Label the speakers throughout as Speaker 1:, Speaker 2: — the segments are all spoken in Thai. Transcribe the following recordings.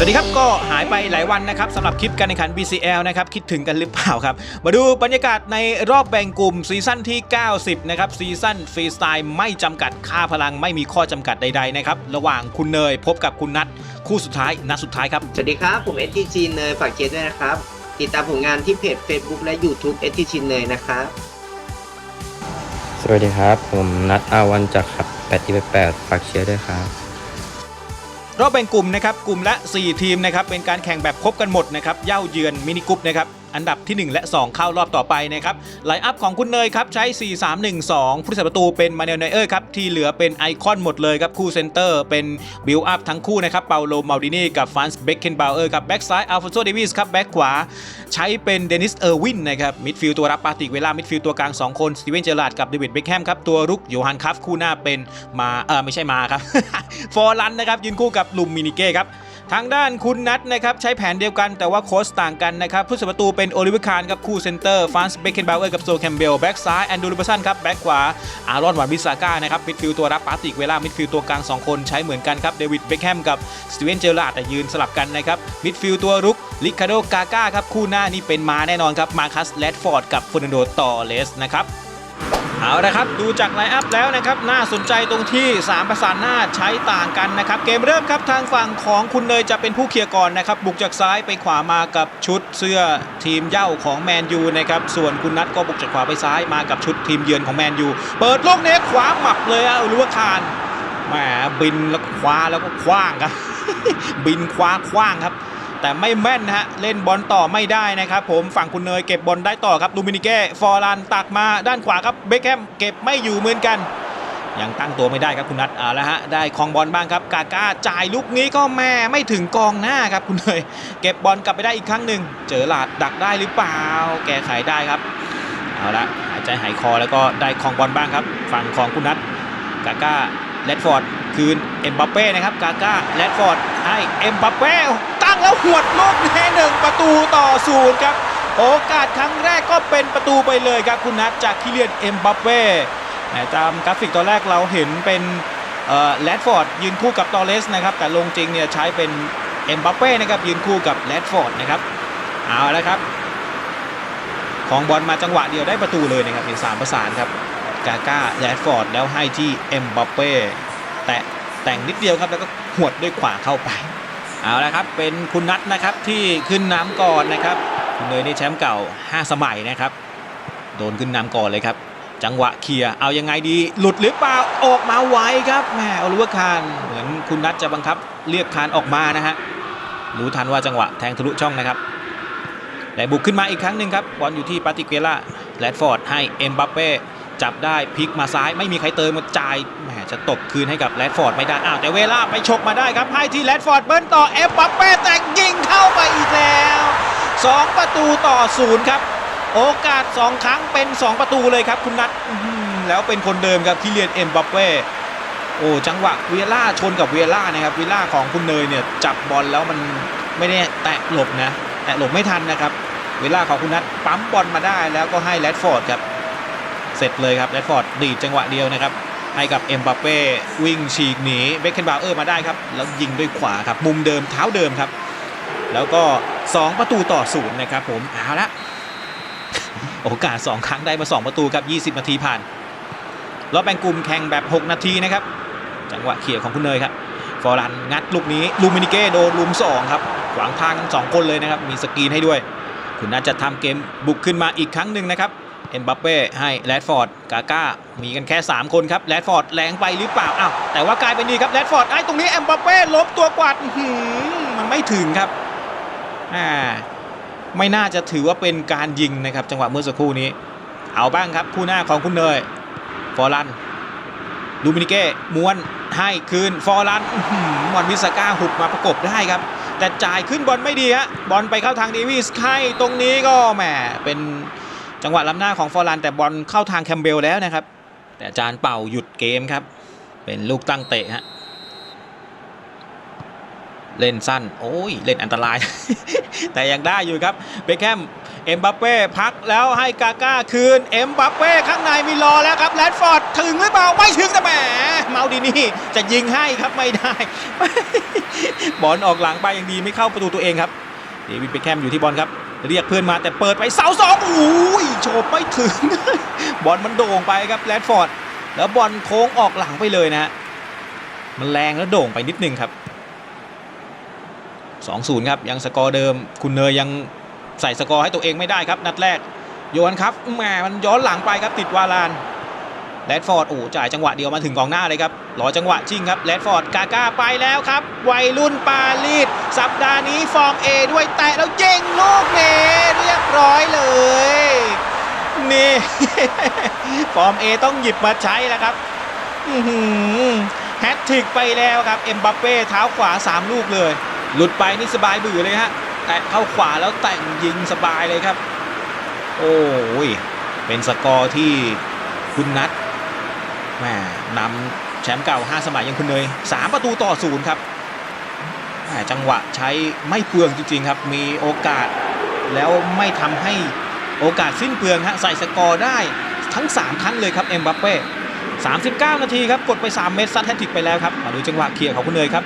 Speaker 1: สวัสดีครับก็หายไปหลายวันนะครับสำหรับคลิปการแข่งขัน BCL นะครับคิดถึงกันหรือเปล่าครับ มาดูบรรยากาศในรอบแบ่งกลุ่มซีซั่นที่ 90 นะครับซีซั่นฟรีสไตล์ไม่จำกัดค่าพลังไม่มีข้อจำกัดใดๆนะครับระหว่างคุณเนยพบกับคุณนัทคู่สุดท้ายนัดสุดท้ายครับ
Speaker 2: สวัสดีครับ ผม STG เนยฝากเชียร์ด้วยนะครับ ติดตามผลงานที่เพจ Facebook และ YouTube STG เนยนะครับ
Speaker 3: สวัสดีครับ ผมนัทอาวันจากขับ8ที่8ฝากเชียร์ด้วยครับ
Speaker 1: รอบแบ่งกลุ่มนะครับกลุ่มละ 4 ทีมนะครับเป็นการแข่งแบบครบกันหมดนะครับเย่าเยือนมินิกรุ๊ปนะครับ อันดับที่ 1 และ 2 เข้ารอบต่อไปนะครับไลน์อัพของคุณเนยครับใช้ 4 3 1 2 ผู้รักษาประตูเป็นมาเนลเนเออร์ครับที่เหลือเป็นไอคอนหมดเลยครับคู่เซนเตอร์เป็นบิลอัพทั้งคู่นะครับเปาโลมาดินีกับฟรานซ์เบคเคนบาวเออร์ครับแบ็กซ้ายอัลฟอนโซเดวิสครับแบ็กขวา ใช้เป็นเดนิสเออร์วินนะครับมิดฟิลด์ตัวรับปาติกเวลามิดฟิลด์ตัวกลาง 2 คนสตีเวนเจอร์ลาดกับเดวิดเบคแฮมครับตัวรุกโยฮันคัฟคู่หน้าเป็นมาเออไม่ใช่มาครับฟอร์ลันนะครับยืนคู่กับลุมมินิเก้ครับ ทางด้านคุณนัทนะครับใช้แผนเดียวกันแต่ว่าโค้ชต่างกันนะครับผู้สาประตูเป็นโอลิเวอร์คานครับคู่เซนเตอร์ฟรานซ์เบคเคนบาวเออร์กับโซแคมเบลแบ็กซ้ายแอนดูลูเบสันครับแบ็กขวาอารอนวานบิสาก้านะครับมิดฟิลด์ตัวรับปาติกเวล่ามิดฟิลด์ตัวกลาง 2 คนใช้เหมือนกันครับเดวิดเบคแฮมกับสตีเวนเจอร์ลาดแต่ยืนสลับกันนะครับมิดฟิลด์ตัวรุกลิคาโดกาก้าครับคู่หน้านี่เป็นมาแน่นอนครับมาคัสแรดฟอร์ดกับฟอร์นันโดตอเลสนะครับ เอาละครับ ดูจากไลน์อัพแล้วนะครับ น่าสนใจตรงที่ 3 ประสานหน้าใช้ต่างกันนะครับ เกมเริ่มครับทางฝั่งของคุณเนยจะเป็นผู้เคลียร์ก่อนนะครับ บุกจากซ้ายไปขวามากับชุดเสื้อทีมเย้าของแมนยูนะครับ ส่วนคุณนัทก็บุกจากขวาไปซ้ายมากับชุดทีมเยือนของแมนยูเปิดลูกเนี้ขวาหมับเลยอะรือว่าคานแหมบินแล้วคว้าแล้วก็คว้างครับ บินคว้าคว้างครับ แต่ไม่แม่นนะฮะเล่นบอลต่อไม่ได้นะครับผมฝั่งคุณเนยเก็บบอลได้ต่อครับลูมินิเก้ฟอร์ลันตักมาด้านขวาครับเบคแฮมเก็บไม่อยู่เหมือนกันยังตั้งตัวไม่ได้ครับคุณนัทเอาละฮะได้คองบอลบ้างครับกาก้าจ่ายลูกนี้ก็แม่ไม่ถึงกองหน้าครับคุณเนยเก็บบอลกลับไปได้อีกครั้งหนึ่งเจอหลาดดักได้หรือเปล่า แก้ไขได้ครับเอาละหายใจหายคอแล้วก็ได้คองบอลบ้างครับฝั่งของคุณนัทกาก้า เลดฟอร์ดคืนเอ็มบัปเป้นะครับกาก้าเลดฟอร์ดให้เอ็มบัปเป้ตั้งแล้วหวดลูกนี้หนึ่งประตูต่อศูนย์ครับโอกาสครั้งแรกก็เป็นประตูไปเลยครับคุณนัทจากคิเลียนเอ็มบัปเป้หมตามกราฟิกตอนแรกเราเห็นเป็นแรดฟอร์ดยืนคู่กับตอเลสนะครับแต่ลงจริงเนี่ยใช้เป็นเอ็มบัปเป้นะครับยืนคู่กับแรดฟอร์ดนะครับเอาแล้วครับ ของบอลมาจังหวะเดียวได้ประตูเลยนะครับเป็นสามประสานครับ กาก้าแรดฟอร์ดแล้วให้ที่เอ็มบัปเป้แต่แต่งนิดเดียวครับแล้วก็หวดด้วยขวาเข้าไป เอาละครับเป็นคุณนัทนะครับที่ขึ้นน้ำก่อนนะครับคุณเนยนี่แชมป์เก่า 5 สมัยนะครับ โดนขึ้นนำก่อนเลยครับ จังหวะเคลียร์เอายังไงดี หลุดหรือเปล่าออกมาไวครับแหมอารู้ว่าคานเหมือนคุณนัทจะบังคับเรียกคานออกมานะฮะรู้ทันว่าจังหวะแทงทะลุช่องนะครับแต่บุกขึ้นมาอีกครั้งหนึ่งครับบอลอยู่ที่ปาติเกล่าแรดฟอร์ดให้เอ็มบัปเป้ จับได้พลิกมาซ้ายไม่มีใครเติมมาจ่ายแหมจะตบคืนให้กับแรดฟอร์ดไม่ได้อ้าวแต่เวลาไปฉกมาได้ครับให้ที่แรดฟอร์ดเบิ้ลต่อเอ็มบัปเป้แต่ยิงเข้าไปอีกแล้ว 2 ประตูต่อศูนย์ครับ โอกาส 2 ครั้งเป็น 2 ประตูเลยครับคุณนัทแล้วเป็นคนเดิมครับที่เรียนเอ็มบัปเป้โอ้จังหวะเวล่าชนกับเวล่านะครับเวล่าของคุณเนยเนี่ยจับบอลแล้วมันไม่ได้แตะหลบนะแตะหลบไม่ทันนะครับ เวล่าของคุณนัทปั๊มบอลมาได้แล้วก็ให้แรดฟอร์ดครับ เสร็จเลยครับแรดฟอร์ดดีดจังหวะเดียวนะครับให้กับเอ็มบัปเป้วิ่งฉีกหนีเบคเคนบาเออร์มาได้ครับ แล้วยิงด้วยขวาครับ มุมเดิมเท้าเดิมครับ แล้วก็ 2 ประตูต่อศูนย์นะครับผมเอาละโอกาส 2 ครั้งได้มา 2 ประตูครับ 20 นาทีผ่านรอบแบ่งกลุ่มแข่งแบบ 6 นาทีนะครับ จังหวะเขี่ยของคุณเนยครับฟอรันงัดลูกนี้ลูมินิเก้โดนลุม2ครับขวางทางทั้งสองคนเลยนะครับมีสกรีนให้ด้วย คุณน่าจะทำเกมบุกขึ้นมาอีกครั้งหนึ่งนะครับ เอ็มบัปเป้ให้แรดฟอร์ดกาก้ามีกันแค่ 3 คนครับแรดฟอร์ดแรงไปหรือเปล่าอ้าวแต่ว่ากลายเป็นนี่ครับแรดฟอร์ดไอ้ตรงนี้เอ็มบัปเป้ล้มตัวกวาดมันไม่ถึงครับอ่าไม่น่าจะถือว่าเป็นการยิงนะครับ จังหวะเมื่อสักครู่นี้ เอาบ้างครับคู่หน้าของคุณเนยฟอร์ลันลูมินิเก้ม้วนให้คืนฟอร์ลันมอนวิสก้าหุบมาประกบได้ครับ แต่จ่ายขึ้นบอลไม่ดีฮะบอลไปเข้าทางเดวิสให้ตรงนี้ก็แหมเป็น จังหวะล้ำหน้าของฟอร์ลันแต่บอลเข้าทางแคมเบลแล้วนะครับ แต่จารย์เป่าหยุดเกมครับ เป็นลูกตั้งเตะฮะเล่นสั้น โอ้ย เล่นอันตราย แต่ยังได้อยู่ครับ เบคแฮม เอ็มบัปเป้พักแล้วให้กาก้าคืน เอ็มบัปเป้ข้างในมีรอแล้วครับแรดฟอร์ดถึงหรือเปล่า ไม่ถึงแต่แหม เมาดีนี่จะยิงให้ครับไม่ได้ บอลออกหลังไปอย่างดีไม่เข้าประตูตัวเองครับ เดวิดเบคแฮมอยู่ที่บอลครับ เรียกเพื่อนมาแต่เปิดไปเสาสองอุ้ยโฉบไม่ถึง บอลมันโด่งไปครับแรดฟอร์ด แล้วบอลโค้งออกหลังไปเลยนะฮะ มันแรงแล้วโด่งไปนิดนึงครับ 2-0 ครับยังสกอร์เดิม คุณเนยยังใส่สกอร์ให้ตัวเองไม่ได้ครับ นัดแรกโยนครับแหมมันย้อนหลังไปครับติดวาลาน แรดฟอร์ดโอ้จ่ายจังหวะเดียวมาถึงกองหน้าเลยครับรอจังหวะจริงครับแรดฟอร์ดกาก้าไปแล้วครับ วัยรุ่นปาลีดสัปดาห์นี้ฟอร์ม A ด้วยแตะแล้วเย่งลูกเนเรียบร้อยเลยนี่ฟอร์ม A ต้องหยิบมาใช้แล้วครับหือแฮตทริกไปแล้วครับเอ็มบัปเป้เท้าขวา 3 ลูกเลย หลุดไปนี่สบายบือเลยฮะแตะเข้าขวาแล้วแต่งยิงสบายเลยครับ โอ้ยเป็นสกอร์ที่คุณนัท แหมนำแชมป์เก่า 5 สมัยยังคุณเนย3 ประตูต่อศูนย์ครับแหมจังหวะใช้ไม่เปลืองจริงๆครับ มีโอกาสแล้วไม่ทำให้โอกาสสิ้นเปลืองฮะใส่สกอร์ได้ทั้ง 3 ครั้งเลยครับเอ็มบัปเป้39 นาทีครับ กดไป 3 เมตรซัดแฮตติกไปแล้วครับ มาดูจังหวะเคลียร์ของคุณเนยครับ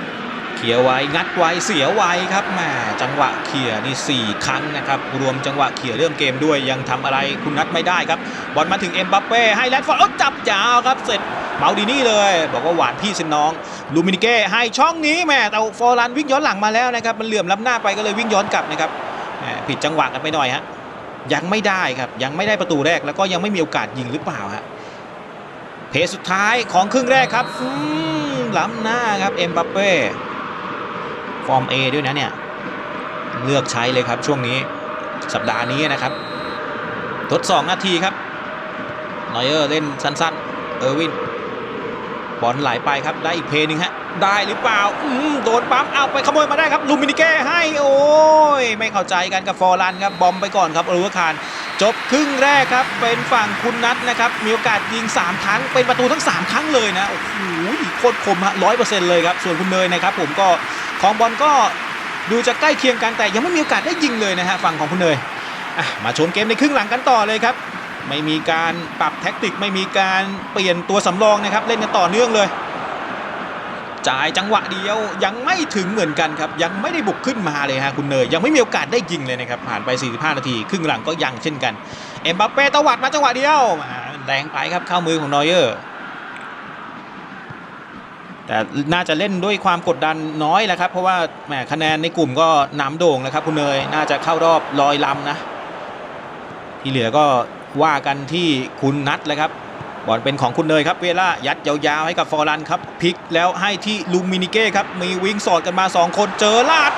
Speaker 1: ลียร์ไว้งัดไว้เสียไว้ครับแหมจังหวะเคลียนี่4ครั้งนะครับรวมจังหวะเคลียเรื่องเกมด้วยยังทำอะไรคุณนัทไม่ได้ครับบอลมาถึงเอ็มบัปเป้ให้แรดฟอร์ดเอาจับยาวครับเสร็จเมาดีนี่เลย บอกว่าหวานพี่เซนน้องลูมินิเก้ให้ช่องนี้แม่แต่ฟอร์ลันวิ่งย้อนหลังมาแล้วนะครับมันเหลื่อมล้ำหน้าไปก็เลยวิ่งย้อนกลับนะครับผิดจังหวะกันไปหน่อยฮะยังไม่ได้ครับยังไม่ได้ประตูแรกแล้วก็ยังไม่มีโอกาสยิงหรือเปล่าฮะเพจสุดท้ายของครึ่งแรกครับล้ำหน้าครับเอ็มบัปเป้ ฟอร์ม A ด้วยนะเนี่ย เลือกใช้เลยครับช่วงนี้สัปดาห์นี้นะครับ ทดสองนาทีครับนอยเออร์เล่นสั้นๆ เออร์วินบอลไหลไปครับได้อีกเพย์หนึงฮะได้หรือเปล่าอืมโดนปั๊มเอาไปขโมยมาได้ครับลูมินิเก้ให้โอ้ยไม่เข้าใจกันกับฟอร์ลันครับบอมไปก่อนครับอรูวคารจบครึ่งแรกครับเป็นฝั่งคุณนัทนะครับมีโอกาสยิง 3 ครั้งเป็นประตูทั้ง 3 ครั้งเลยนะโอ้โหโคตรคมฮะร้อยเปอร์เซ็นต์เลยครับส่วนคุณเนยนะครับผมก็ ของบอลก็ดูจะใกล้เคียงกันแต่ยังไม่มีโอกาสได้ยิงเลยนะฮะฝั่งของคุณเนยมาชมเกมในครึ่งหลังกันต่อเลยครับ ไม่มีการปรับแท็กติกไม่มีการเปลี่ยนตัวสำรองนะครับเล่นกันต่อเนื่องเลยจ่ายจังหวะเดียวยังไม่ถึงเหมือนกันครับยังไม่ได้บุกขึ้นมาเลยฮะคุณเนยยังไม่มีโอกาสได้ยิงเลยนะครับผ่านไป 45 นาที ครึ่งหลังก็ยังเช่นกัน เอ็มบัปเป้ตวัดมาจังหวะเดียวแรงไปครับเข้ามือของนอยเออร์ แต่น่าจะเล่นด้วยความกดดันน้อยแหละครับ เพราะว่าแหมคะแนนในกลุ่มก็นำโด่งแล้วครับคุณเนยน่าจะเข้ารอบลอยลำนะ ที่เหลือก็ว่ากันที่คุณนัทเลยครับ บอลเป็นของคุณเนยครับเวล่ายัดยาวๆให้กับฟอร์ลันครับพลิกแล้วให้ที่ลุงมินิเก้ครับมีวิ่งสอดกันมา 2 คนเจอลาด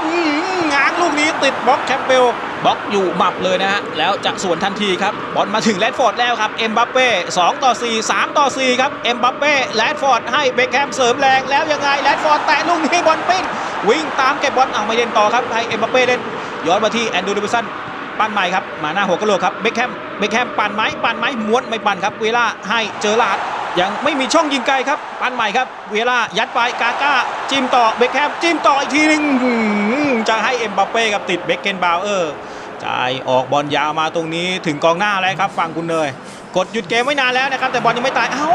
Speaker 1: ง้างลูกนี้ติดบล็อกแคมเบลบล็อกอยู่หมับเลยนะฮะแล้วจะสวนทันทีครับบอลมาถึงแรดฟอร์ดแล้วครับเอ็มบัปเป้2ต่อ 4 3 ต่อ 4 ครับเอ็มบัปเป้แรดฟอร์ดให้เบคแฮมเสริมแรงแล้วยังไงแรดฟอร์ดแตะลูกนี้บอลปิ้นวิ่งตามเก็บบอลเอามาเล่นต่อครับให้เอ็มบัปเป้เล่นย้อนมาที่แอนดูดิวสัน ปั้นใหม่ครับมาหน้าหัวกระโหลกครับเบคแฮมเบคแฮมปั่นไหมปั่นไหมม้วนไม่ปั่นครับเวลาให้เจอลาดยังไม่มีช่องยิงไกลครับ ปั้นใหม่ครับ เวลายัดไปกาก้า จิ้มต่อเบคแฮมจิ้มต่ออีกทีหนึงจะให้เอ็มบัปเป้กับติดเบคเกนบาวเออร์จ่ายออกบอลยาวมาตรงนี้ถึงกองหน้าแล้วครับฝั่งคุณเนยกดหยุดเกมไว้นานแล้วนะครับ แต่บอลยังไม่ตายเอ้า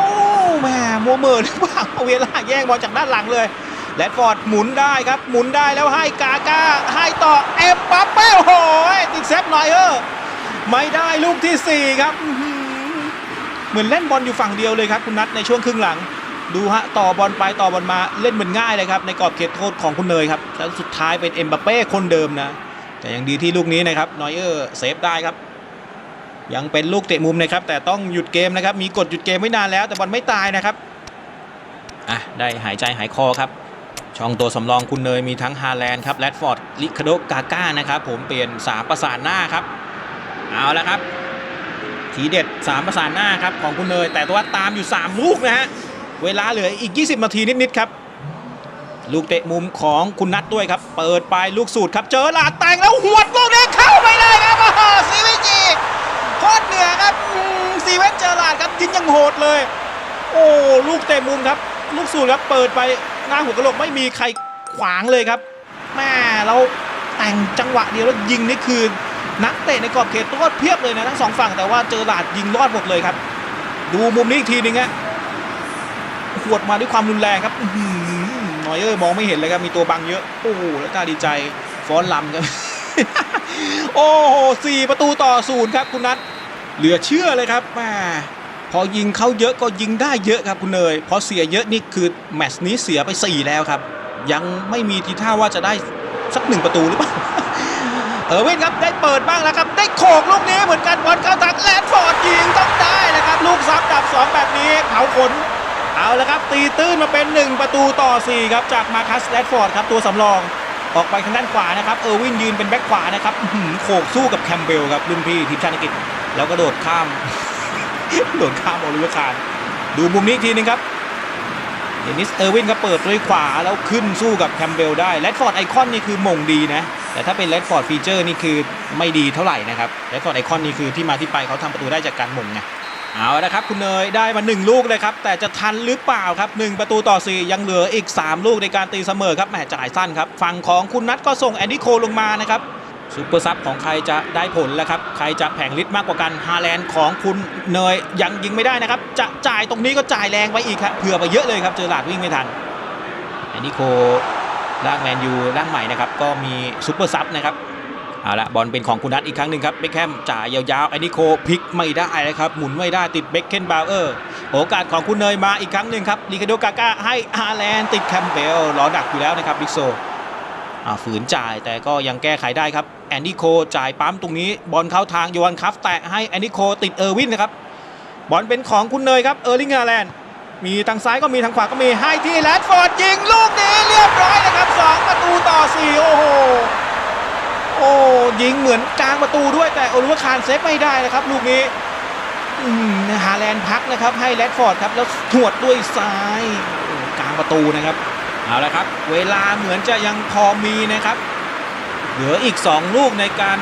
Speaker 1: แหม่มัวเมินหรือเปล่าเวลาแย่งบอลจากด้านหลังเลย แรดฟอร์ดหมุนได้ครับหมุนได้แล้วให้กาก้าให้ต่อเอ็มบัปเป้โอ้โหติดเซฟหน่อยเออไม่ได้ลูกที่ 4 ครับ เหมือนเล่นบอลอยู่ฝั่งเดียวเลยครับคุณนัทในช่วงครึ่งหลัง ดูฮะต่อบอลไปต่อบอลมาเล่นเหมือนง่ายเลยครับในกรอบเขตโทษของคุณเนยครับแล้วสุดท้ายเป็นเอ็มบัปเป้คนเดิมนะแต่ยังดีที่ลูกนี้นะครับนอยเออร์เซฟได้ครับยังเป็นลูกเตะมุมนะครับ แต่ต้องหยุดเกมนะครับ มีกฎหยุดเกมไว้นานแล้ว แต่บอลไม่ตายนะครับ อะ ได้หายใจหายคอครับ ช่องตัวสำรองคุณเนยมีทั้งฮาแลนด์ครับแรดฟอร์ดลิคาโดกาก้านะครับผมเปลี่ยนสามประสานหน้าครับ เอาแล้วครับ ทีเด็ด3ประสานหน้าครับของคุณเนย แต่ตัวตามอยู่ 3 ลูกนะฮะ เวลาเหลืออีก 20 นาทีนิด ๆ ครับ ลูกเตะมุมของคุณนัทด้วยครับ เปิดไปลูกสูตรครับ เจอหลาดแต่งแล้วหวดลูกนี้เข้าไปเลยครับซีวิจีโคตรเหนือครับซีเวนเจอหลาดครับยิงยังโหดเลย โอ้ลูกเตะมุมครับ ลูกสูตรครับเปิดไป หน้าหัวกะโหลกไม่มีใครขวางเลยครับแม่เราแต่งจังหวะเดียวแล้วยิงนี่คือนักเตะในกรอบเขตโทษเพียบเลยนะทั้งสองฝั่งแต่ว่าเจอหลาดยิงรอดหมดเลยครับ ดูมุมนี้อีกทีหนึงฮะขวดมาด้วยความรุนแรงครับหือนอยเออร์มองไม่เห็นเลยครับมีตัวบังเยอะโอ้โหแล้วตาดีใจฟ้อนลำครับโอ้โหสี่ประตูต่อศูนย์ครับคุณนัทเหลือเชื่อเลยครับแหม พอยิงเขาเยอะก็ยิงได้เยอะครับคุณเนยพอเสียเยอะนี่คือแมตช์นี้เสียไป 4 แล้วครับ ยังไม่มีทีท่าว่าจะได้สักหนึ่งประตูหรือเปล่าเออร์วินครับได้เปิดบ้างแล้วครับ ได้โขกลูกนี้เหมือนกันบอลเข้าทางแลนฟอร์ดยิงต้องได้แล้วครับ ลูกซ้ำดับ 2 แบบนี้เผาขนเอาละครับตีตื้นมาเป็น 1 ประตูต่อ 4 ครับ จากมาคัสแลนด์ฟอร์ดครับตัวสำรองออกไปทางด้านขวานะครับเออร์วินยืนเป็นแบ็คขวานะครับโขกสู้กับแคมเบลครับรุ่นพี่ทีมชาติอังกฤษแล้วก็โดดข้าม โดดข้ามโอลิเวคาร์ดูมุมนี้ทีนึงครับเดนิสเออร์วินก็เปิดด้วยขวาแล้วขึ้นสู้กับแคมเบลได้แรดฟอร์ดไอคอนนี่คือมงดีนะ แต่ถ้าเป็นแรดฟอร์ดฟีเจอร์นี่คือไม่ดีเท่าไหร่นะครับแรดฟอร์ดไอคอนนี่คือที่มาที่ไปเขาทำประตูได้จากการมงไงเอาละครับ คุณเนยได้มา 1 ลูกเลยครับ แต่จะทันหรือเปล่าครับ 1 ประตูต่อ 4 ยังเหลืออีก 3 ลูกในการตีเสมอครับแหมจ่ายสั้นครับ ฝั่งของคุณนัทก็ส่งแอนดี้โคลงมานะครับ ซูเปอร์ซับของใครจะได้ผลแล้วครับ ใครจะแผงฤทธิ์มากกว่ากันฮาแลนด์ของคุณเนยยังยิงไม่ได้นะครับ จะจ่ายตรงนี้ก็จ่ายแรงไปอีกครับเผื่อไปเยอะเลยครับเจอหลาดวิ่งไม่ทันแอนนิโคร่างแมนยูร่างใหม่นะครับก็มีซูเปอร์ซับนะครับเอาละบอลเป็นของคุณนัทอีกครั้งหนึ่งครับเบคแฮมจ่ายยาวๆแอนนิโคพลิกไม่ได้นะครับหมุนไม่ได้ติดเบคเคนบาวเออร์โอกาสของคุณเนยมาอีกครั้งหนึ่งครับลีคาโดกาก้าให้ฮาแลนด์ติดแคมเบลรอดักอยู่แล้วนะครับบิ๊กโซอ่าฝืนจ่ายแต่ก็ยังแก้ไขได้ครับ แอนดี้โคจ่ายปั๊มตรงนี้บอลเข้าทางโยวันคัฟแตะให้แอนดี้โคติดเออร์วินนะครับบอลเป็นของคุณเนยครับเออร์ลิงฮาแลนด์มีทางซ้ายก็มีทางขวาก็มีให้ที่แรดฟอร์ดยิงลูกนี้เรียบร้อยนะครับ 2 ประตูต่อ 4 โอ้โหโอ้ยิงเหมือนกลางประตูด้วยแต่โอลิเวอร์คานเซฟไม่ได้นะครับ ลูกนี้ฮาแลนด์พักนะครับ ให้แรดฟอร์ดครับแล้วถวดด้วยซ้ายกลางประตูนะครับเอาละครับ เวลาเหมือนจะยังพอมีนะครับ เหลืออีก 2 ลูกในการ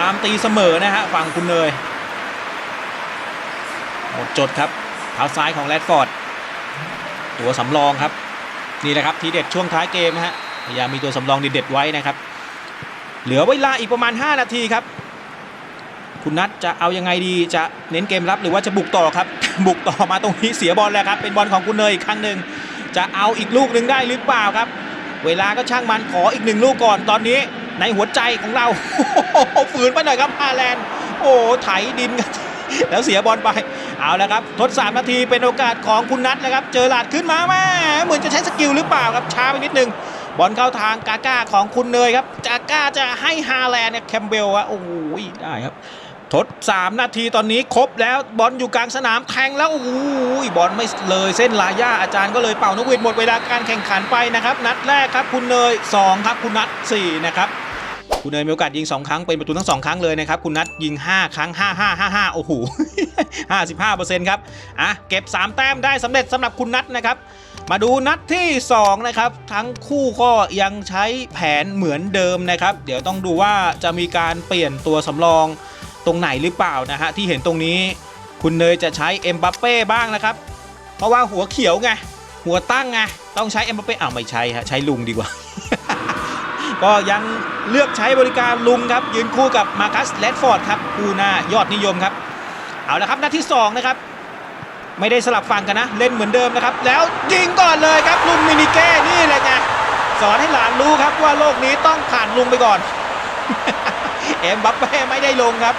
Speaker 1: ตามตีเสมอนะฮะฝั่งคุณเนยหมดจดครับเท้าซ้ายของแรดฟอร์ดตัวสำรองครับนี่แหละครับทีเด็ดช่วงท้ายเกมฮะพยายามมีตัวสำรองเด็ดๆไว้นะครับ เหลือเวลาอีกประมาณ 5 นาทีครับ คุณนัทจะเอายังไงดีจะเน้นเกมรับหรือว่าจะบุกต่อครับ บุกต่อมาตรงนี้เสียบอลแล้วครับ เป็นบอลของคุณเนยอีกครั้งหนึ่งจะเอาอีกลูกหนึ่งได้หรือเปล่าครับ เวลาก็ช่างมันขออีกหนึ่งลูกก่อนตอนนี้ ในหัวใจของเราฝืนไปหน่อยครับฮาแลนด์โอ้ไถดินกันแล้วเสียบอลไป เอาแล้วครับ ทด3นาทีเป็นโอกาสของคุณนัทนะครับ เจอหลาดขึ้นมาแม่เหมือนจะใช้สกิลหรือเปล่าครับ ช้าไปนิดนึง บอลเข้าทางกาก้าของคุณเนยครับ กาก้าจะให้ฮาแลนด์เนี่ยแคมเบลอะโอ้โหได้ครับ ทด 3 นาทีตอนนี้ครบแล้วบอลอยู่กลางสนามแทงแล้วโอ้โหบอลไม่เลยเส้นลายย่าอาจารย์ก็เลยเป่านกหวีดหมดเวลาการแข่งขันไปนะครับ นัดแรกครับคุณเนย 2 ครับคุณนัท4นะครับ คุณเนยมีโอกาสยิง 2 ครั้งเป็นประตูทั้ง 2 ครั้งเลยนะครับ คุณนัทยิง 5 ครั้ง 5 5 5 5 โอ้โห 55%ครับ อะ เก็บ 3 แต้มได้สำเร็จสำหรับคุณนัทนะครับ มาดูนัดที่ 2 นะครับ ทั้งคู่ก็ยังใช้แผนเหมือนเดิมนะครับ เดี๋ยวต้องดูว่าจะมีการเปลี่ยนตัวสำรองตรงไหนหรือเปล่านะฮะที่เห็นตรงนี้ คุณเนยจะใช้เอ็มบัปเป้บ้างนะครับ เพราะว่าหัวเขียวไงหัวตั้งไงต้องใช้เอ็มบัปเป้อ้าวไม่ใช่ฮะใช้ลุงดีกว่า ก็ยังเลือกใช้บริการลุงครับ ยืนคู่กับมาคัสแรดฟอร์ดครับคู่หน้ายอดนิยมครับ เอาละครับนัดที่ 2 นะครับ ไม่ได้สลับฝั่งกันนะ เล่นเหมือนเดิมนะครับ แล้วยิงก่อนเลยครับลุงมินิเก้นี่แหละไงสอนให้หลานรู้ครับว่าโลกนี้ต้องผ่านลุงไปก่อน เอ็มบัปเป้ไม่ได้ลงครับ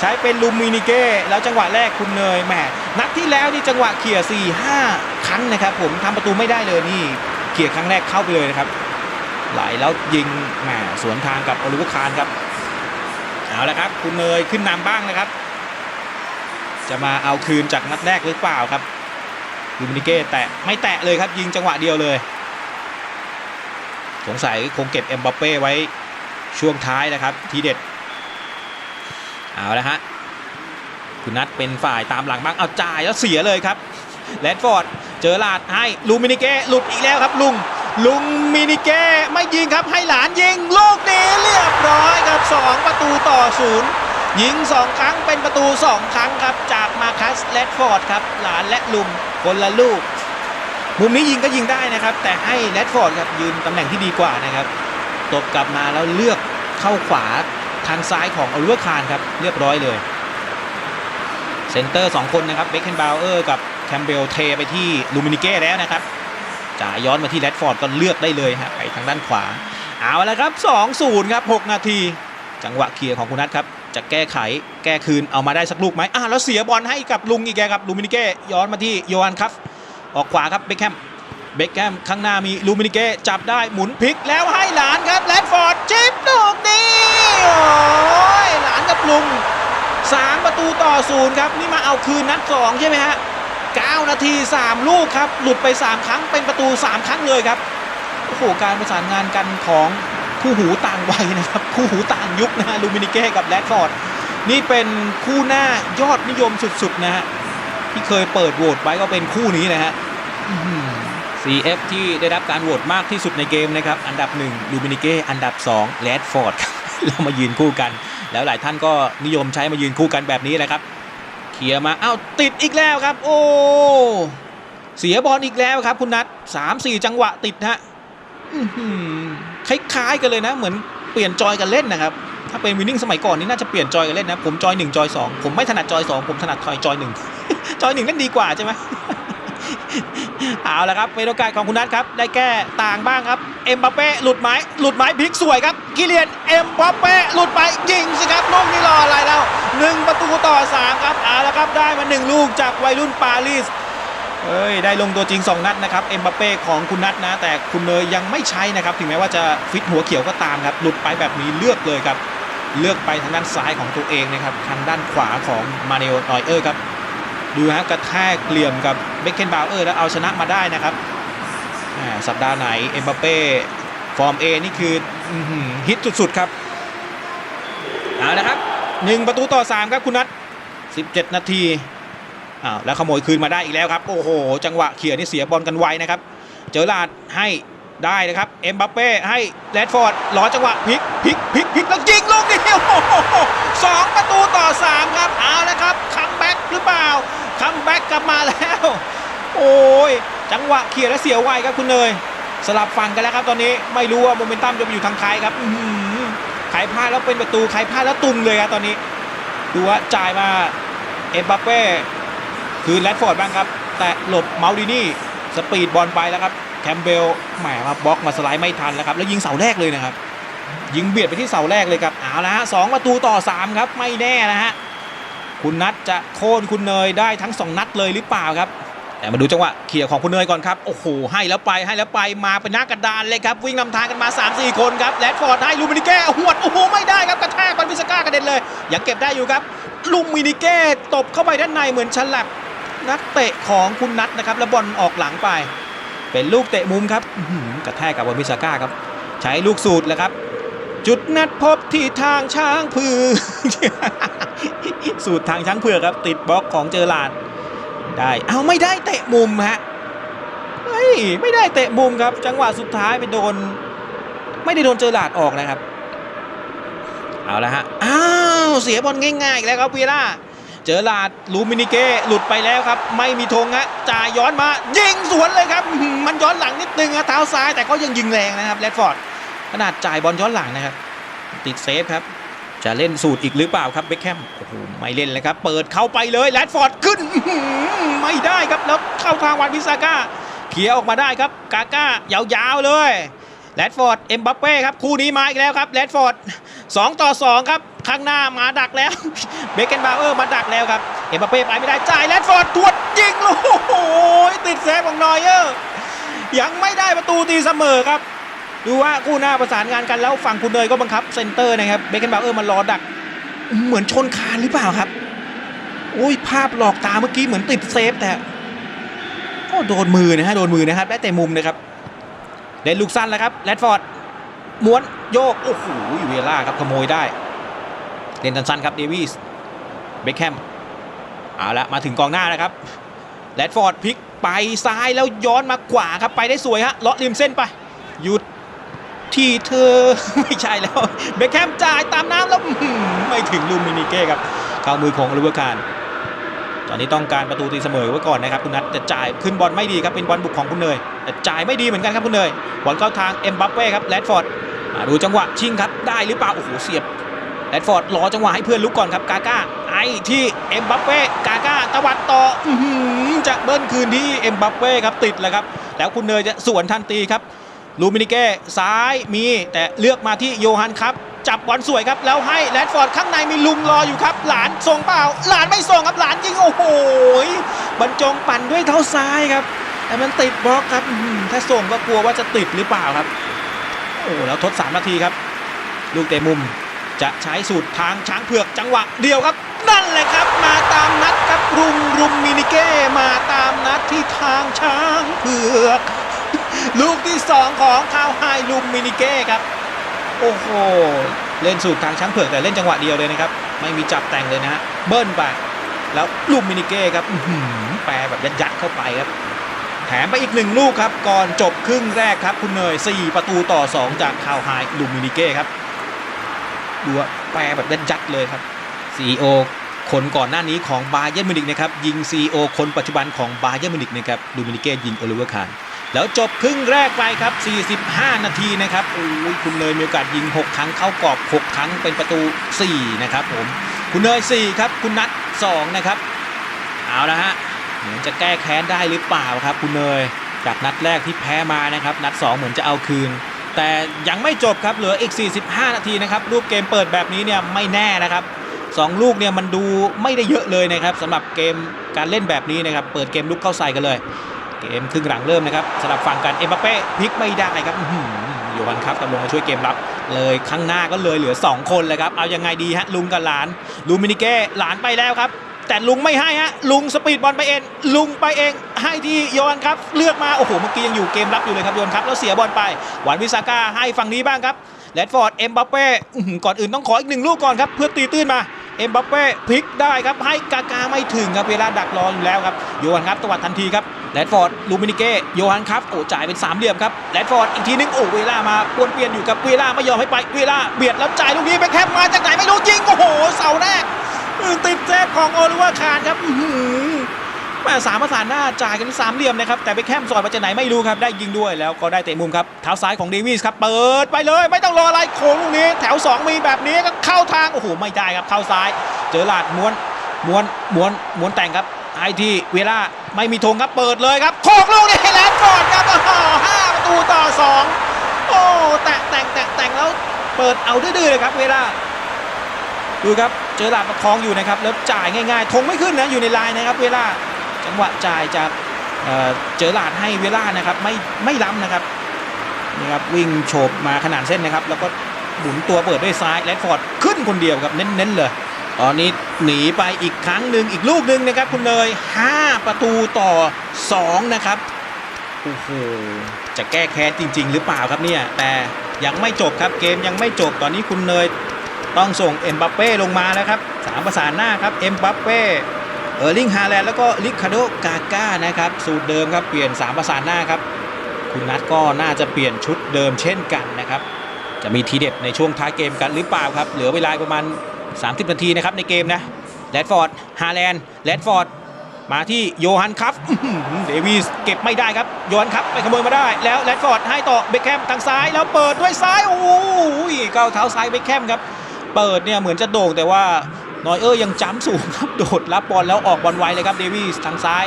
Speaker 1: ใช้เป็นลูมินิเก้แล้วจังหวะแรกคุณเนยแหมนัดที่แล้วนี่จังหวะเขี่ย4 5 ครั้งนะครับ ผมทำประตูไม่ได้เลยนี่เขี่ยครั้งแรกเข้าไปเลยนะครับ ไหลแล้วยิงแหมสวนทางกับโอลิเวอร์คานครับเอาละครับ คุณเนยขึ้นนำบ้างนะครับ จะมาเอาคืนจากนัดแรกหรือเปล่าครับลูมินิเก้แตะไม่แตะเลยครับยิงจังหวะเดียวเลย สงสัยคงเก็บเอ็มบัปเป้ไว้ช่วงท้ายนะครับทีเด็ดเอาละฮะคุณนัทเป็นฝ่ายตามหลังบ้างเอาจ่ายแล้วเสียเลยครับแรดฟอร์ดเจอลาดให้ลูมินิเก้หลุดอีกแล้วครับลุง ลุงมินิเก้ไม่ยิงครับให้หลานยิงลูกนี้เรียบร้อยครับ 2 ประตูต่อศูนย์ยิง 2 ครั้งเป็นประตู 2 ครั้งครับ จากมาคัสแรดฟอร์ดครับ หลานและลุงคนละลูก มุมนี้ยิงก็ยิงได้นะครับ แต่ให้แรดฟอร์ดครับยืนตำแหน่งที่ดีกว่านะครับตบกลับมาแล้วเลือกเข้าขวาทางซ้ายของอลิเวอร์คานครับเรียบร้อยเลยเซนเตอร์ 2 คนนะครับเบคเคนบาวเออร์กับแคมเบลเทไปที่ลูมินิเก้แล้วนะครับ จ่ายย้อนมาที่แรดฟอร์ดก็เลือกได้เลยฮะไปทางด้านขวา เอาแล้วครับ 2-0 ครับ 6 นาที จังหวะเคลียร์ของคุณนัทครับ จะแก้ไขแก้คืนเอามาได้สักลูกไหมอ่าแล้วเสียบอลให้กับลุงอีกแกครับลูมินิเก้ย้อนมาที่โยฮันครับออกขวาครับเบคแฮมเบคแฮมข้างหน้ามีลูมินิเก้จับได้หมุนพลิกแล้วให้หลานครับแรดฟอร์ดจิบลูกนี้โอ้ยหลานกับลุง3 ประตูต่อศูนย์ครับนี่มาเอาคืนนัด2ใช่ไหมฮะ 9 นาที 3 ลูกครับ หลุดไป 3 ครั้งเป็นประตู 3 ครั้งเลยครับโอ้โหการประสานงานกันของคู่หูต่างวัยนะครับ คู่หูต่างยุคนะฮะลูมินิเก้กับแรดฟอร์ดนี่เป็นคู่หน้ายอดนิยมสุดๆนะฮะที่เคยเปิดโหวตไว้ก็เป็นคู่นี้นะฮะ CF ที่ได้รับการโหวตมากที่สุดในเกมนะครับ อันดับ1ลูมินิเก้อันดับ2แรดฟอร์ดเรามายืนคู่กัน แล้วหลายท่านก็นิยมใช้มายืนคู่กันแบบนี้แหละครับ เคลียร์มาอ้าวติดอีกแล้วครับ โอ้เสียบอลอีกแล้วครับ คุณนัทสามสี่จังหวะติดฮะคล้ายๆกันเลยนะ เหมือนเปลี่ยนจอยกันเล่นนะครับ ถ้าเป็นวินนิ่งสมัยก่อนนี่น่าจะเปลี่ยนจอยกันเล่นนะ ผมจอยหนึ่งจอยสองผมไม่ถนัดจอยสองผมถนัดจอยจอยหนึ่งจอยหนึ่งเล่นดีกว่าใช่ไหม เอาละครับเป็นโอกาสของคุณนัทครับ ได้แก้ต่างบ้างครับ เอ็มบัปเป้หลุดไม้หลุดไม้พลิกสวยครับ กิเลียนเอ็มบัปเป้หลุดไปยิงสิครับลูกนี้รออะไรแล้วหนึ่งประตูต่อสามครับเอาละครับได้มาหนึ่งลูกจากวัยรุ่นปารีสเอ้ยได้ลงตัวจริง 2 นัดนะครับเอ็มบัปเป้ของคุณนัทนะ แต่คุณเนยยังไม่ใช้นะครับ ถึงแม้ว่าจะฟิตหัวเขียวก็ตามครับ หลุดไปแบบนี้เลือกเลยครับ เลือกไปทางด้านซ้ายของตัวเองนะครับ ทางด้านขวาของมาเนโอนอยเออร์ครับ ดูฮะกระแทกเหลี่ยมกับเบคเคนบาวเออร์แล้วเอาชนะมาได้นะครับสัปดาห์ไหนเอ็มบัปเป้ฟอร์ม A นี่คืออื้อหือฮิตสุดๆครับเอาละครับ 1 ประตูต่อ 3 ครับคุณนัท17 นาทีอ้าวแล้วขโมยคืนมาได้อีกแล้วครับ โอ้โห จังหวะเขี่ยนี่เสียบอลกันไวนะครับ เจอลาดให้ ได้นะครับ เอ็มบัปเป้ให้แรดฟอร์ดรอจังหวะพลิกพลิกพลิกพลิกแล้วยิงลูกนี้โอ้โหสองประตูต่อ3ครับเอาและครับคัมแบ็กหรือเปล่าคัมแบ็กกลับมาแล้ว โอ้ยจังหวะเขี่ยและเสียไวครับคุณเนยสลับฝั่งกันแล้วครับ ตอนนี้ไม่รู้ว่าโมเมนตัมจะไปอยู่ทางใครครับใครพลาดแล้วเป็นประตูใครพลาดแล้วตุงเลยครับตอนนี้ ดูว่าจ่ายมาเอ็มบัปเป้คือแรดฟอร์ดบ้างครับ แต่หลบเมาดินี่สปีดบอลไปแล้วครับ แคมเบลแหมมาบล็อกมาสไลด์ไม่ทันแล้วครับ แล้วยิงเสาแรกเลยนะครับ ยิงเบียดไปที่เสาแรกเลยครับเอาละฮะสองประตูต่อ 3 ครับไม่แน่นะฮะคุณนัทจะโค่นคุณเนยได้ทั้ง 2 นัดเลยหรือเปล่าครับ แต่มาดูจังหวะเขี่ยของคุณเนยก่อนครับ โอ้โห ให้แล้วไปให้แล้วไปมาเป็นหน้ากระดานเลยครับ วิ่งนำทางกันมา 3-4 คนครับแรดฟอร์ดให้ลูมินิเก้หวดโอ้โหไม่ได้ครับกระแทกบันพิสก้ากระเด็นเลย ยังเก็บได้อยู่ครับลูมินิเก้ตบเข้าไปด้านในเหมือนฉลับนักเตะของคุณนัทนะครับแล้วบอลออกหลังไป เป็นลูกเตะมุมครับกระแทกกับบันพิสก้าครับ ใช้ลูกสูตรแล้วครับ จุดนัดพบที่ทางช้างเผือกสูตรทางช้างเผือกครับ ติดบล็อกของเจอหลาดได้เอาไม่ได้เตะมุมฮะเฮ้ยไม่ได้เตะมุมครับ จังหวะสุดท้ายไปโดน ไม่ได้โดนเจอหลาดออกนะครับ เอาละฮะอ้าวเสียบอลง่ายๆอีกแล้วครับเวียร่า เจอลาดลูมินิเก้หลุดไปแล้วครับ ไม่มีธงฮะจ่ายย้อนมา ยิงสวนเลยครับ มันย้อนหลังนิดนึงฮะเท้าซ้ายแต่ก็ยังยิงแรงนะครับแรดฟอร์ดขนาดจ่ายบอลย้อนหลังนะครับ ติดเซฟครับจะเล่นสูตรอีกหรือเปล่าครับเบคแฮมโอ้โหไม่เล่นเลยครับ เปิดเข้าไปเลยแรดฟอร์ดขึ้นไม่ได้ครับแล้วเข้าทางวันพิซาก้าเคลียร์ออกมาได้ครับกาก้ายาวๆเลย แรดฟอร์ดเอ็มบัปเป้ครับคู่นี้มาอีกแล้วครับแรดฟอร์ด2ต่อ 2 ครับ ข้างหน้ามาดักแล้วเบคเกนบาเออร์มาดักแล้วครับเอ็มบัปเป้ไปไม่ได้จ่ายแรดฟอร์ดทวดยิงโอ้โหติดเซฟของนอยเออร์ยังไม่ได้ประตูตีเสมอครับ ดูว่าคู่หน้าประสานงานกันแล้วฝั่งคุณเนยก็บังคับเซนเตอร์นะครับเบคเกนบาเออร์มารอดัก เหมือนชนคานหรือเปล่าครับโอ้ยภาพหลอกตาเมื่อกี้เหมือนติดเซฟแต่ก็โดนมือนะฮะโดนมือนะครับได้แต่มุมนะครับ เล่นลูกสั้นแล้วครับแรดฟอร์ดม้วนโยก โอ้โหเวล่าครับขโมยได้ เล่นสั้นๆครับเดวิสเบคแฮมเอาละมาถึงกองหน้านะครับแรดฟอร์ดพลิกไปซ้ายแล้วย้อนมาขวาครับไปได้สวยฮะเลาะริมเส้นไปหยุดที่เธอไม่ใช่แล้วเบคแฮมจ่ายตามน้ำแล้วไม่ถึงลูมินิเก้ครับเข้ามือของอลิเวอร์คานต อนนี้ต้องการประตูตีเสมอไว้ก่อนนะครับคุณนัทแต่จ่ายขึ้นบอลไม่ดีครับเป็นบอลบุกของคุณเนยแต่จ่ายไม่ดีเหมือนกันครับคุณเนยบอลเข้าทางเอ็มบัปเป้ครับแรดฟอร์ดดูจังหวะชิงครับได้หรือเปล่าโอ้โหเสียบแรดฟอร์ดรอจังหวะให้เพื่อนลุกก่อนครับกาก้าไอที่เอ็มบัปเป้กาก้าตวัดต่อออจะเบิ้ลคืนที่เอ็มบัปเป้ครับติดแล้วครับแล้วคุณเนยจะสวนทันทีครับลูมินิเก้ซ้ายมีแต่เลือกมาที่โยฮันครับ จับบอลสวยครับ แล้วให้แรดฟอร์ดข้างในมีลุงรออยู่ครับ หลานส่งเปล่า หลานไม่ส่งครับหลานยิงโอ้โหบรรจงปั่นด้วยเท้าซ้ายครับ แต่มันติดบล็อกครับถ้าส่งก็กลัวว่าจะติดหรือเปล่าครับ โอ้แล้วทด 3 นาทีครับ ลูกเตะมุมจะใช้สูตรทางช้างเผือกจังหวะเดียวครับ นั่นแหละครับ มาตามนัดครับรุมรุมมินิเก้มาตามนัดที่ทางช้างเผือก ลูกที่ 2 ของคาวไฮลุมมินิเก้ครับ โอ้โห เล่นสูตรทางช้างเผือกแต่เล่นจังหวะเดียวเลยนะครับ ไม่มีจับแต่งเลยนะฮะ เบิ้ลไป แล้วลุมมินิเก้ครับอื้อหือแปรแบบยัดเข้าไปครับ แถมไปอีกหนึ่งลูกครับ ก่อนจบครึ่งแรกครับ คุณเนย 4 ประตูต่อ 2 จากคาวไฮลูมินิเก้ครับ ดูว่าแปรแบบยัดๆเลยครับ CEO คนก่อนหน้านี้ของบาเย r n มิวนิกนะครับยิง CEO คนปัจจุบันของบาเย r n มิวนิกนะครับลูมินิเก้ยิงโอลิเวอร์คาน แล้วจบครึ่งแรกไปครับ 45 นาทีนะครับโอ้ยคุณเนยมีโอกาสยิง 6 ครั้งเข้ากรอบ 6 ครั้งเป็นประตู 4 นะครับผม คุณเนย 4 ครับ คุณนัท 2 นะครับ เอาละฮะเหมือนจะแก้แค้นได้หรือเปล่าครับ คุณเนย จากนัดแรกที่แพ้มานะครับ นัด 2 เหมือนจะเอาคืน แต่ยังไม่จบครับ เหลืออีก 45 นาทีนะครับ รูปเกมเปิดแบบนี้เนี่ยไม่แน่นะครับสองลูกเนี่ยมันดูไม่ได้เยอะเลยนะครับสำหรับเกมการเล่นแบบนี้นะครับ เปิดเกมลุกเข้าใส่กันเลย เกมครึ่งหลังเริ่มนะครับสลับฝั่งกันเอ็มบัปเป้พลิกไม่ได้ครับอื้อหือโยฮันครับกำลังมาช่วยเกมรับ เลยข้างหน้าก็เลยเหลือ 2 คนเลยครับ เอายังไงดีฮะลุงกับหลานลูมินิเก้หลานไปแล้วครับ แต่ลุงไม่ให้ฮะลุงสปีดบอลไปเองลุงไปเองให้ที่โยนครับ เลือกมา โอ้โหเมื่อกี้ยังอยู่เกมรับอยู่เลยครับโยนครับแล้วเสียบอลไปหวานวิสาก้าให้ฝั่งนี้บ้างครับแรดฟอร์ดเอ็มบัปเป้ก่อนอื่นต้องขออีกหนึ่งลูกก่อนครับเพื่อตีตื้นมา อ็มบัปเป้พลิกได้ครับให้กากาไม่ถึงครับเวลาดักรออยู่แล้วครับโยฮันครับตวัดทันทีครับแรดฟอร์ดลูมินิเก้โยฮันครับโอ้จ่ายเป็นสามเหลี่ยมครับแรดฟอร์ดอีกทีนึงโอ้เวลามาปวนเปลี่ยนอยู่กับเวลาไม่ยอมให้ไปเวลาเบียดแล้วจ่ายลูกนี้ไปแคบมาจากไหนไม่รู้ยิงโอ้โหเสาแรกติดเซฟของโอลิเวอร์คานครับ แม่สามประสานหน้าจ่ายกันสามเหลี่ยมนะครับแต่ไปแคมสอดมาจากไหนไม่รู้ครับได้ยิงด้วยแล้วก็ได้เตะมุมครับเท้าซ้ายของเดวิสครับเปิดไปเลยไม่ต้องรออะไรโค้งลูกนี้ แถว 2 มีแบบนี้ก็เข้าทางโอ้โหไม่ได้ครับเข้าซ้าย เจอหลาดม้วนม้วนม้วนม้วนแต่งครับไอที่เวลาไม่มีธงครับเปิดเลยครับโคกลูกนี้แลนด์ฟอดครับโอ้โหห้าประตูต่อสองโอ้แตะแต่งแตะแต่งแล้วเปิดเอาดื้อๆเลยครับเวลาดูครับเจอหลาดประคองอยู่นะครับแล้วจ่ายง่ายๆธงไม่ขึ้นนะอยู่ในลายนะครับเวลา จังหวะจ่ายจากเจอหลาดให้เวลานะครับไม่ไม่ล้ำนะครับนี่ครับวิ่งโฉบมาขนาดเส้นนะครับ แล้วก็หมุนตัวเปิดด้วยซ้ายแรดฟอร์ดขึ้นคนเดียวครับเน้นๆเลยตอนนี้หนีไปอีกครั้งหนึ่งอีกลูกหนึ่งนะครับ คุณเนย5 ประตูต่อ 2 นะครับโอ้โหจะแก้แค้นจริง ๆ หรือเปล่าครับเนี่ย แต่ยังไม่จบครับเกมยังไม่จบตอนนี้คุณเนยต้องส่งเอ็มบัปเป้ลงมาแล้วครับสามประสานหน้าครับเอ็มบัปเป้ ออร์ลิงฮาแลนด์แล้วก็ลิคาโดกาก้านะครับสูตรเดิมครับเปลี่ยนสามประสานหน้าครับคุณนัทก็น่าจะเปลี่ยนชุดเดิมเช่นกันนะครับจะมีทีเด็ดในช่วงท้ายเกมกันหรือเปล่าครับเหลือเวลาประมาณ 30 นาทีนะครับในเกมนะแรดฟอร์ดฮาแลนด์แรดฟอร์ดมาที่โยฮันครับเดวิสเก็บไม่ได้ครับโยฮันครับไปขโมยมาได้ แล้วแรดฟอร์ดให้ต่อเบคแฮมทางซ้ายแล้วเปิดด้วยซ้ายโอ้โหก้าวเท้าซ้ายเบคแฮมครับเปิดเนี่ยเหมือนจะโด่งแต่ว่า นอยเออร์ยังจ้ำสูงครับโดดรับบอลแล้วออกบอลไวเลยครับเดวิสทางซ้าย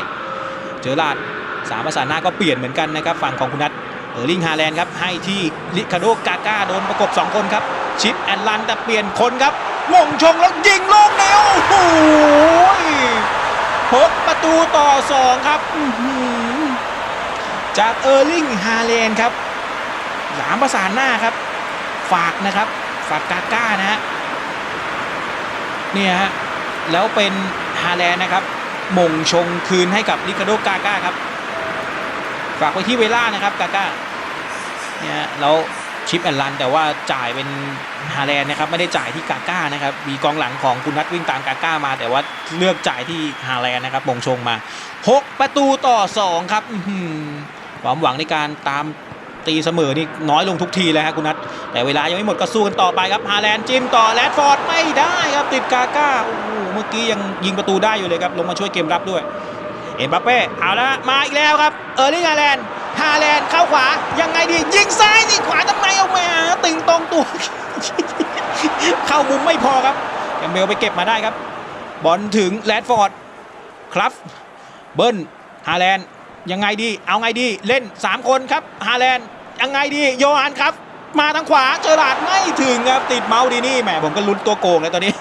Speaker 1: เจอลาดสามประสานหน้าก็เปลี่ยนเหมือนกันนะครับฝั่งของคุณนัทเออร์ลิงฮาแลนด์ครับให้ที่ลิคาโดกาก้าโดนประกบ 2 คนครับ ชิปแอนลันแต่เปลี่ยนคนครับมงชงแล้วยิงลูกเดียวโอ้โหหกประตูต่อ 2 ครับ จากเออร์ลิงฮาแลนด์ครับสามประสานหน้าครับ ฝากนะครับ ฝากกาก้านะฮะ เนี่ยฮะแล้วเป็นฮาแลนด์นะครับมงชงคืนให้กับลิคาโดกาก้าครับ ฝากไว้ที่เวล่านะครับกาก้าเนี่ยแล้วชิปแอนลันแต่ว่าจ่ายเป็นฮาแลนด์นะครับไม่ได้จ่ายที่กาก้านะครับมีกองหลังของคุณนัทวิ่งตามกาก้ามา แต่ว่าเลือกจ่ายที่ฮาแลนด์นะครับมงชงมา 6 ประตูต่อ 2 ครับความหวังในการตาม ตีเสมอนี่น้อยลงทุกทีเลยครับคุณนัทแต่เวลายังไม่หมดก็สู้กันต่อไปครับฮาแลนด์จิ้มต่อแรดฟอร์ดไม่ได้ครับติดกาก้าโอ้โหเมื่อกี้ยังยิงประตูได้อยู่เลยครับลงมาช่วยเกมรับด้วย เอ็มบัปเป้เอาละมาอีกแล้วครับเออร์ลิงฮาแลนด์ฮาแลนด์เข้าขวายังไงดียิงซ้ายนี่ขวาทำไมเอามาตึงตรงตัว เข้ามุมไม่พอครับแกมเบลไปเก็บมาได้ครับ บอลถึงแรดฟอร์ดครับเบิ้ลฮาแลนด์ยังไงดี เอาไงดี เล่น 3 คนครับ ฮาแลนด์ ยังไงดีโยฮันครับ มาทางขวาเจอหลาดไม่ถึงครับติดเมาส์ดีนี่แหมผมก็ลุ้นตัวโกงเลยตอนนี้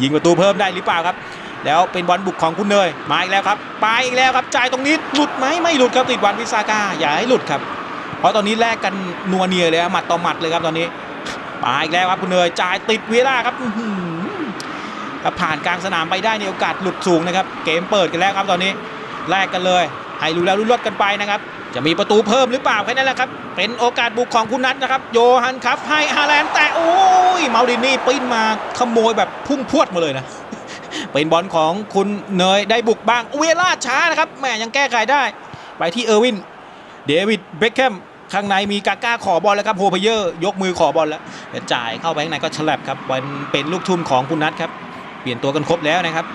Speaker 1: ยิงประตูเพิ่มได้หรือเปล่าครับ แล้วเป็นบอลบุกของคุณเนยมาอีกแล้วครับไปอีกแล้วครับจ่ายตรงนี้หลุดไหมไม่หลุดครับติดวันวิสาก้าอย่าให้หลุดครับ เพราะตอนนี้แลกกันนัวเนียเลยครับหมัดต่อหมัดเลยครับตอนนี้มาอีกแล้วครับคุณเนยจ่ายติดเวลาครับผ่านกลางสนามไปได้ในโอกาสหลุดสูงนะครับ เกมเปิดกันแล้วครับตอนนี้แลกกันเลย ให้รู้แล้วรู้รอดกันไปนะครับ จะมีประตูเพิ่มหรือเปล่าแค่นั้นแหละครับ เป็นโอกาสบุกของคุณนัทนะครับ โยฮันครับให้ฮาแลนด์แต่โอ้ยเมาดินี่ปิ้นมาขโมยแบบพุ่งพรวดมาเลยนะเป็นบอลของคุณเนยได้บุกบ้างเวลาช้านะครับแหมยังแก้ไขได้ ไปที่เออร์วิน เดวิดเบคแฮมข้างในมีกาก้าขอบอลแล้วครับโฮเพเยอร์ยกมือขอบอลแล้วแต่จ่ายเข้าไปข้างในก็ฉลับครับเป็นเป็นลูกทุ่มของคุณนัทครับ เปลี่ยนตัวกันครบแล้วนะครับ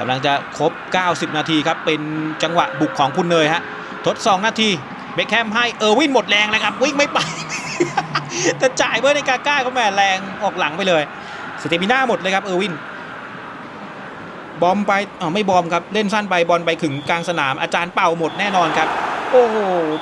Speaker 1: กำลังจะครบ 90 นาทีครับ เป็นจังหวะบุกของคุณเนยฮะ ทด 2 นาที เบคแฮมให้เออร์วินหมดแรงเลยครับ วิ่งไม่ไป แต่จ่ายเบอร์ในกาก้าเขาแหม่แรงออกหลังไปเลย สเตมิน่าหมดเลยครับเออร์วิน บอมไปอ๋อไม่บอมครับ เล่นสั้นไปบอลไปถึงกลางสนามอาจารย์เป่าหมดแน่นอนครับ โอ้โห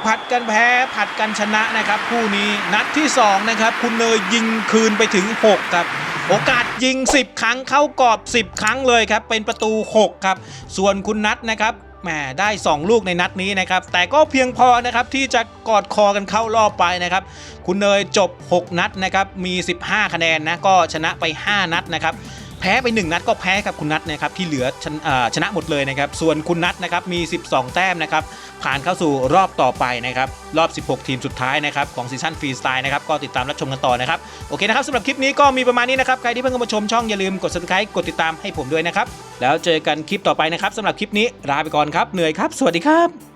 Speaker 1: ผัดกันแพ้ ผัดกันชนะนะครับ คู่นี้นัดที่ 2 นะครับ คุณเนยยิงคืนไปถึง 6 ครับ โอกาสยิง 10 ครั้งเข้ากรอบ 10 ครั้งเลยครับ เป็นประตู 6 ครับ ส่วนคุณนัทนะครับแหมได้ 2 ลูกในนัดนี้นะครับ แต่ก็เพียงพอนะครับที่จะกอดคอกันเข้ารอบไปนะครับ คุณเนยจบ 6 นัดนะครับ มี 15 คะแนนนะ ก็ชนะไป 5 นัดนะครับ แพ้ไป 1 นัดก็แพ้ครับคุณนัทนะครับที่เหลือชนะอ่าชนะหมดเลยนะครับส่วนคุณนัทนะครับมี 12 แต้มนะครับผ่านเข้าสู่รอบต่อไปนะครับรอบ 16 ทีมสุดท้ายนะครับของซีซั่นฟรีสไตล์นะครับก็ติดตามรับชมกันต่อนะครับโอเคนะครับสำหรับคลิปนี้ก็มีประมาณนี้นะครับใครที่เพิ่งเข้ามาชมช่องอย่าลืมกด subscribe กดติดตามให้ผมด้วยนะครับแล้วเจอกันคลิปต่อไปนะครับสำหรับคลิปนี้ลาไปก่อนครับเหนื่อยครับ สวัสดีครับ